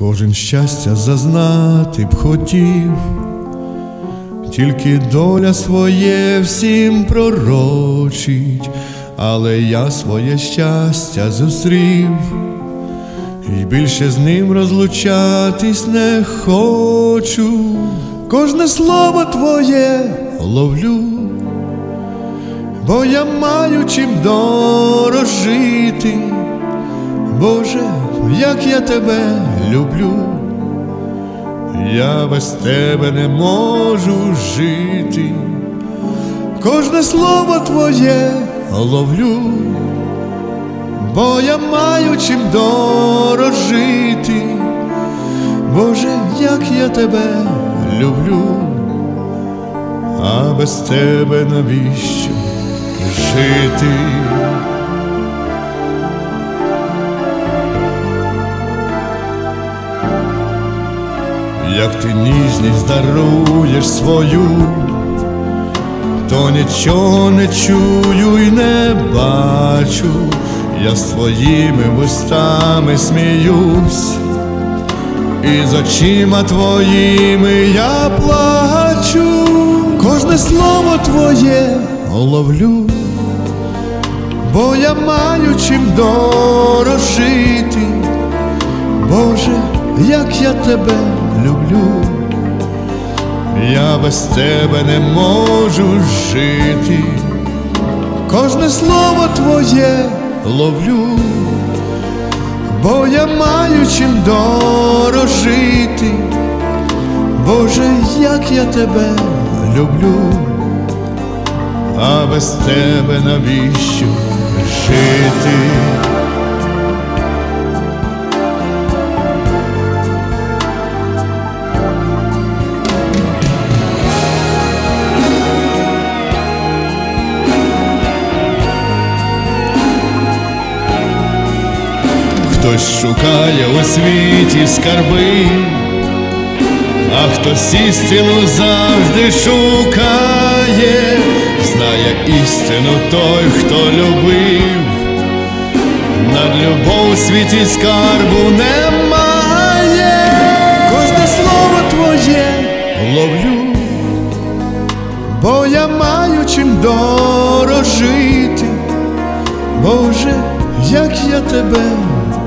Кожен щастя зазнати б хотів, тільки доля своє всім пророчить, але я своє щастя зустрів, і більше з ним розлучатись не хочу. Кожне слово твоє ловлю, бо я маю чим дорожити. Боже, як я тебе люблю, я без тебе не можу жити, кожне слово твоє ловлю, бо я маю чим дорожити, Боже, як я тебе люблю, а без тебе навіщо жити? Як ти ніжність даруєш свою, то нічого не чую і не бачу, я з твоїми вустами сміюсь, і з очима твоїми я плачу, кожне слово твоє ловлю, бо я маю чим дорожити. Як я тебе люблю, я без тебе не можу жити, кожне слово твоє ловлю, бо я маю чим дорожити, Боже, як я тебе люблю, а без тебе навіщо жити? Хтось шукає у світі скарби, а хтось істину завжди шукає, знає істину той, хто любив, над любов у світі скарбу немає, кожне слово твоє ловлю, бо я маю чим дорожити. Боже, як я тебе